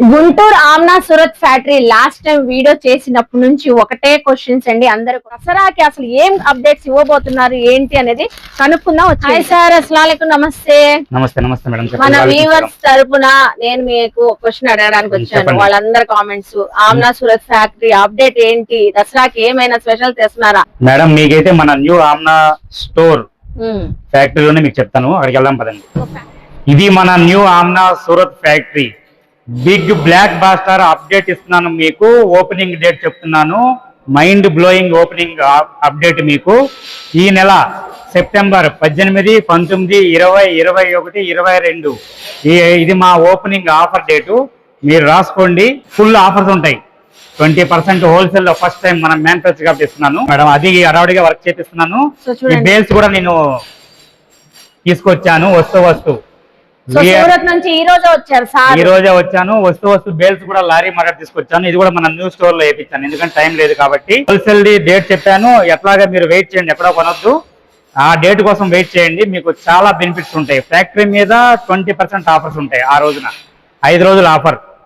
Guntur Amna Surat factory last time video చేసినప్పటి నుంచి ఒకటే క్వశ్చన్స్ అండి. అందరు దసరాకి అసలు ఏం అప్డేట్స్ ఇవ్వబోతున్నారు ఏంటి అనేది కనుక్కుందాం హాయ్ సార్ అసలు నమస్తే. నమస్తే నమస్తే మేడం. మన వ్యూవర్స్ తరపున నేను మీకు క్వశ్చన్ అడగడానికి వచ్చాను. వాళ్ళందరి comments Aamna Surat factory update ఏంటి దసరాకి ఏమైనా స్పెషల్ తెస్తున్నారా? మేడం మీకైతే మన న్యూ ఆమ్నా స్టోర్ ఉం. ఫ్యాక్టరీలోనే మీకు చెప్తాను. అక్కడికి వెళ్దాం పదండి. ఇది మన new Amna Surat factory. Big blockbuster update ఇస్తున్నాను మీకు. ఓపెనింగ్ డేట్ చెప్తున్నాను. మైండ్ బ్లోయింగ్ ఓపెనింగ్ అప్డేట్ మీకు. ఈ నెల సెప్టెంబర్ పద్దెనిమిది పంతొమ్మిది ఇరవై ఇరవై ఒకటి ఇరవై రెండు. ఇది మా ఓపెనింగ్ ఆఫర్ డేటు. మీరు రాసుకోండి. ఫుల్ ఆఫర్స్ ఉంటాయి. ట్వంటీ పర్సెంట్ హోల్సేల్లో ఫస్ట్ టైం మనం మ్యానుఫ్యాక్చర్ కాబట్టి ఇస్తున్నాను. మేడం అది అడవడిగా వర్క్ చేపిస్తున్నాను. ఈ బేల్స్ కూడా నేను తీసుకొచ్చాను. వస్తూ వస్తూ. సో సూరత్ నుంచి ఈ రోజే వచ్చారు సార్. ఈ రోజే వచ్చాను. వస్తూ వస్తూ బేల్స్ కూడా లారీ మార్కెట్ తీసుకొచ్చాను. ఇది కూడా మన న్యూ స్టోర్లో వేయించాను. ఎందుకంటే టైం లేదు కాబట్టి. హోల్సేల్ ది డేట్ చెప్పాను. ఎట్లాగా మీరు వెయిట్ చేయండి. ఎక్కడో కొనొద్దు. ఆ డేట్ కోసం వెయిట్ చేయండి. మీకు చాలా బెనిఫిట్స్ ఉంటాయి. ఫ్యాక్టరీ మీద ట్వంటీ పర్సెంట్ ఆఫర్స్ ఉంటాయి ఆ రోజున. ఐదు రోజుల ఆఫర్.